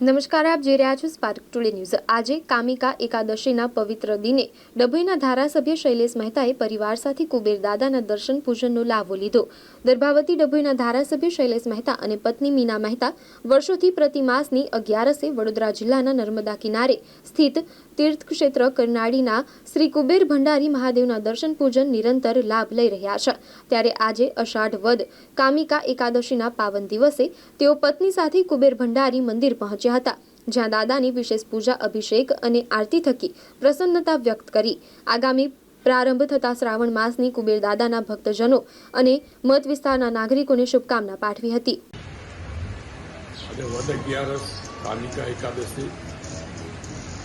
નમસ્કાર, આપ જોઈ રહ્યા છો સ્પાર્ક ટુડે ન્યૂઝ આજે કામિકા એકાદશીના પવિત્ર દિને ડભોઈના ધારાસભ્ય શૈલેષ મહેતાએ પરિવાર સાથે કુબેર દાદાના દર્શન પૂજનનો લાભો લીધો. દર્ભાવતી ડભોઈના ધારાસભ્ય શૈલેષ મહેતા અને પત્ની મીના મહેતા વર્ષોથી પ્રતિ માસની અગિયારસે વડોદરા જિલ્લાના નર્મદા કિનારે સ્થિત તીર્થક્ષેત્ર કરનાળીના શ્રી કુબેર ભંડારી મહાદેવના દર્શન પૂજન નિરંતર લાભ લઈ રહ્યા છે. ત્યારે આજે અષાઢ વદ કામિકા એકાદશીના પાવન દિવસે તેઓ પત્ની સાથે કુબેર ભંડારી મંદિર પહોંચ્યા હતા, જ્યાં દાદાની વિશેષ પૂજા, અભિષેક અને આરતી થકી પ્રસન્નતા વ્યક્ત કરી. આગામી પ્રારંભ થતા શ્રાવણ માસની કુબેર દાદાના ભક્તજનો અને મત વિસ્તારના નાગરિકોને શુભકામના પાઠવી હતી.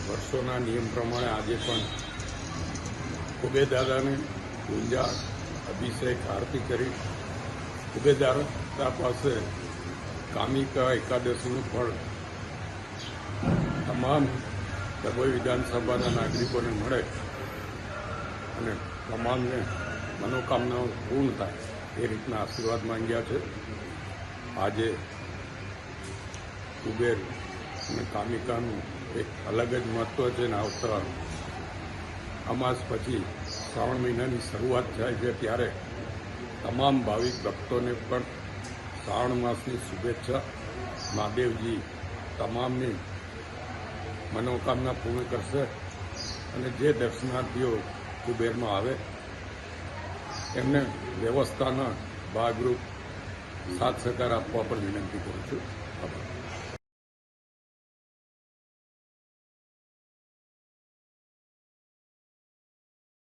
વર્ષોના નિયમ પ્રમાણે આજે પણ કુબેર પૂજા, અભિષેક, આરતી કરી. કુબેર પાસે કામિકા એકાદશીનું ફળ તમામ ડભોઈ વિધાનસભાના નાગરિકોને મળે અને તમામને મનોકામનાઓ પૂર્ણ થાય એ રીતના આશીર્વાદ માંગ્યા છે. આજે કુબેર અને કામિકાનું એક અલગ જ મહત્વ છે ને આવતા અમાસ પછી શ્રાવણ મહિનાની શરૂઆત થાય છે ત્યારે તમામ ભાવિક ભક્તોને પણ શ્રાવણ માસની શુભેચ્છા. મહાદેવજી તમામની મનોકામના પૂર્ણ કરશે અને જે દર્શનાર્થીઓ કુબેરમાં આવે, એમને વ્યવસ્થાના ભાગરૂપ સાથ સહકાર આપવા પર વિનંતી કરું છું. આભાર.